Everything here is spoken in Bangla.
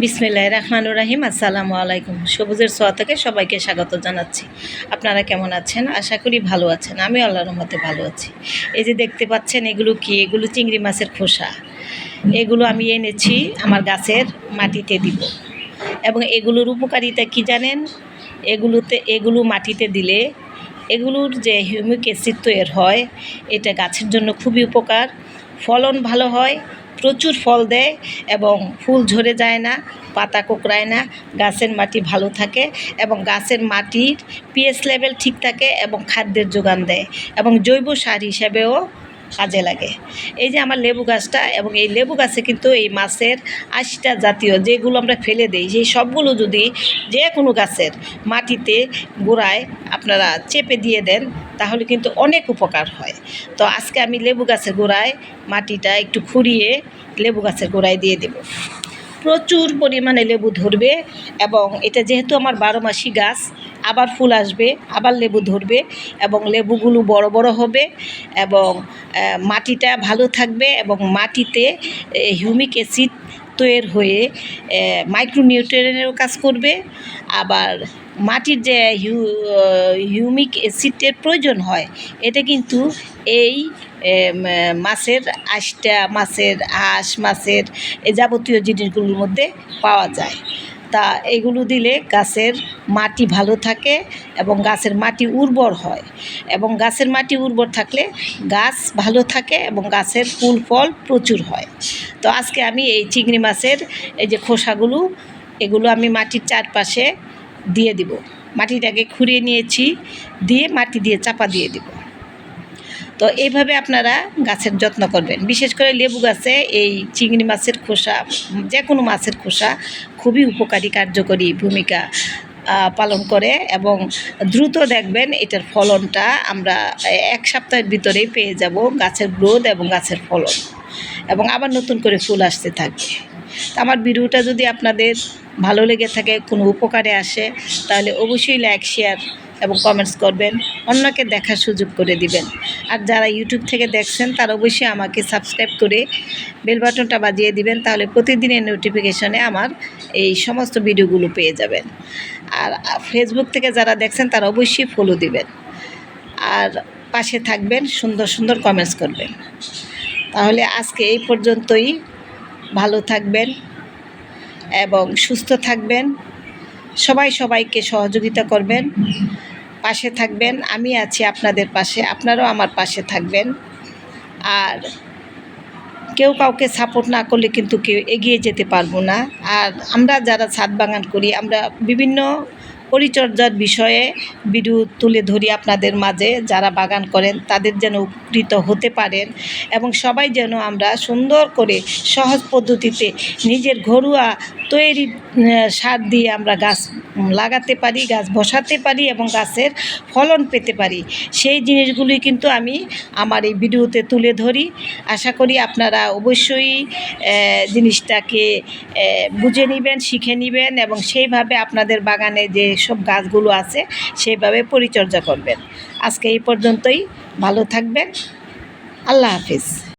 বিসমিল্লাহ রহমানুর রাহিম, আসসালামু আলাইকুম। সবুজের সোয়া থেকে সবাইকে স্বাগত জানাচ্ছি। আপনারা কেমন আছেন? আশা করি ভালো আছেন। আমি আল্লাহর রহমতে ভালো আছি। এই যে দেখতে পাচ্ছেন, এগুলো কি? এগুলো চিংড়ি মাছের খোসা। এগুলো আমি এনেছি আমার গাছের মাটিতে দিব। এবং এগুলোর উপকারিতা কি জানেন? এগুলোতে, এগুলো মাটিতে দিলে এগুলোর যে হিউমিক অ্যাসিড তৈরি হয়, এটা গাছের জন্য খুবই উপকার। ফলন ভালো হয় প্রচুর ফল দেয় এবং ফুল ঝরে যায় না, পাতা কোঁকড়ায় না, গাছের মাটি ভালো থাকে এবং গাছের মাটির পিএস লেভেল ঠিক থাকে এবং খাদ্যের যোগান দেয় এবং জৈব সার হিসাবেও কাজে লাগে। এই যে আমার লেবু গাছটা এবং এই লেবু গাছে কিন্তু এই মাছের আশিটা জাতীয় যেগুলো আমরা ফেলে দিই, সেই সবগুলো যদি যে কোনো গাছের মাটিতে গোড়ায় আপনারা চেপে দিয়ে দেন, তাহলে কিন্তু অনেক উপকার হয়। তো আজকে আমি লেবু গাছের গোড়ায় মাটিটা একটু খুঁড়িয়ে লেবু গাছের গোড়ায় দিয়ে দেব। প্রচুর পরিমাণে লেবু ধরবে এবং এটা যেহেতু আমার বারো মাসি গাছ আবার ফুল আসবে, আবার লেবু ধরবে এবং লেবুগুলো বড় বড় হবে এবং মাটিটা ভালো থাকবে এবং মাটিতে হিউমিক অ্যাসিড তৈরি হয়ে মাইক্রোনিউট্রিয়েন্টেরও কাজ করবে। আবার মাটির যে হিউ হিউমিক অ্যাসিডের প্রয়োজন হয়, এটা কিন্তু এই মাছের আঁশটা, মাছের আঁশ, মাছের যাবতীয় জিনিসগুলোর মধ্যে পাওয়া যায়। তা এগুলো দিলে গাছের মাটি ভালো থাকে এবং গাছের মাটি উর্বর হয়। এবং গাছের মাটি উর্বর থাকলে গাছ ভালো থাকে এবং গাছের ফুল, ফল প্রচুর হয়। তো আজকে আমি এই চিংড়ি মাছের এই যে খোসাগুলো, এগুলো আমি মাটির চারপাশে দিয়ে দিব। মাটিটাকে খুঁড়িয়ে নিয়েছি, দিয়ে মাটি দিয়ে চাপা দিয়ে দিব। তো এইভাবে আপনারা গাছের যত্ন করবেন। বিশেষ করে লেবু গাছে এই চিংড়ি মাছের খোসা যে কোনো মাছের খোসা খুবই উপকারী, কার্যকরী ভূমিকা পালন করে এবং দ্রুত দেখবেন এটার ফলনটা আমরা এক সপ্তাহের ভিতরেই পেয়ে যাব গাছের গ্রোথ এবং গাছের ফলন এবং আবার নতুন করে ফুল আসতে থাকবে। আমার ভিডিওটা যদি আপনাদের ভালো লেগে থাকে, কোনো উপকারে আসে, তাহলে অবশ্যই লাইক, শেয়ার এবং কমেন্টস করবেন, অন্যকে দেখার সুযোগ করে দিবেন। আর যারা ইউটিউব থেকে দেখছেন, তারা অবশ্যই আমাকে সাবস্ক্রাইব করে বেল বাটনটা বাজিয়ে দিবেন, তাহলে প্রতিদিনের নোটিফিকেশনে আমার এই সমস্ত ভিডিওগুলো পেয়ে যাবেন। আর ফেসবুক থেকে যারা দেখছেন, তারা অবশ্যই ফলো দিবেন। আর পাশে থাকবেন, সুন্দর সুন্দর কমেন্টস করবেন। তাহলে আজকে এই পর্যন্তই। ভালো থাকবেন এবং সুস্থ থাকবেন। সবাই সবাইকে সহযোগিতা করবেন। পাশে থাকবেন, আমি আছি আপনাদের পাশে, আপনারাও আমার পাশে থাকবেন। আর কেউ কাউকে সাপোর্ট না করলে কিন্তু কেউ এগিয়ে যেতে পারব না। আর আমরা যারা ছাদ বাগান করি, আমরা বিভিন্ন পরিচর্যার বিষয়ে ভিডিও তুলে ধরি আপনাদের মাঝে, যারা বাগান করেন, তাদের যেন উপকৃত হতে পারেন এবং সবাই যেন আমরা সুন্দর করে সহজ পদ্ধতিতে নিজের ঘরোয়া তৈরি সার দিয়ে আমরা গাছ লাগাতে পারি, গাছ বসাতে পারি এবং গাছের ফলন পেতে পারি। সেই জিনিসগুলি কিন্তু আমি আমার এই ভিডিওতে তুলে ধরি। আশা করি আপনারা অবশ্যই জিনিসটাকে বুঝে নেবেন, শিখে নেবেন এবং সেইভাবে আপনাদের বাগানে যে সব গাছগুলো আছে সেইভাবে পরিচর্যা করবেন। আজকে এই পর্যন্তই। ভালো থাকবেন। আল্লাহ হাফিজ।